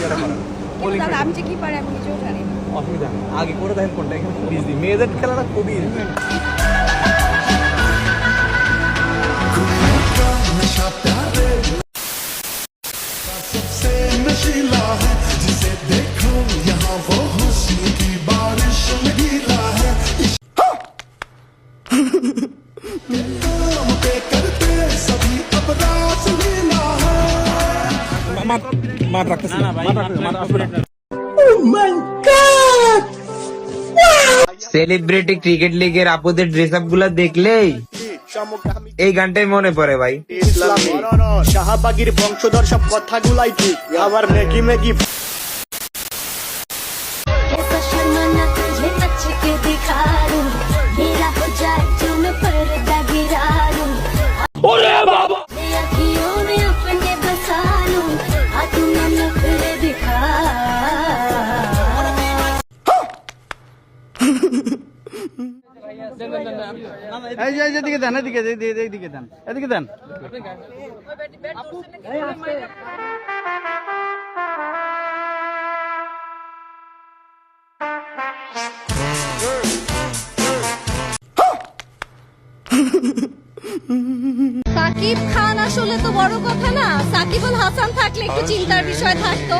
বিয়েটা করা কিন্তু দাদা আমি যে কি পারি আমি নিজেও জানি না অসুবিধা নেই আগে করে দেখেন কোনটা এখানে খুব ইজি মেয়েদের খেলাটা খুবই ইজি सबसे नशीला है মাঠ মাঠ রাখতেছি। না মাঠ রাখতেছি মাঠ সেলিব্রিটি ক্রিকেট লিগের আপুদের ড্রেস আপগুলা দেখলেই এই গানটাই মনে পড়ে ভাই। শাহাবাগির বংশধর সব কথা কথাগুলাই কি আবার মেগি মেগি এই যে এদিকে দেন এদিকে এদিকে দেন এদিকে দেন। সাকিব খান আসলে তো বড় কথা না। সাকিব আল হাসান থাকলে একটু চিন্তার বিষয় থাকতো।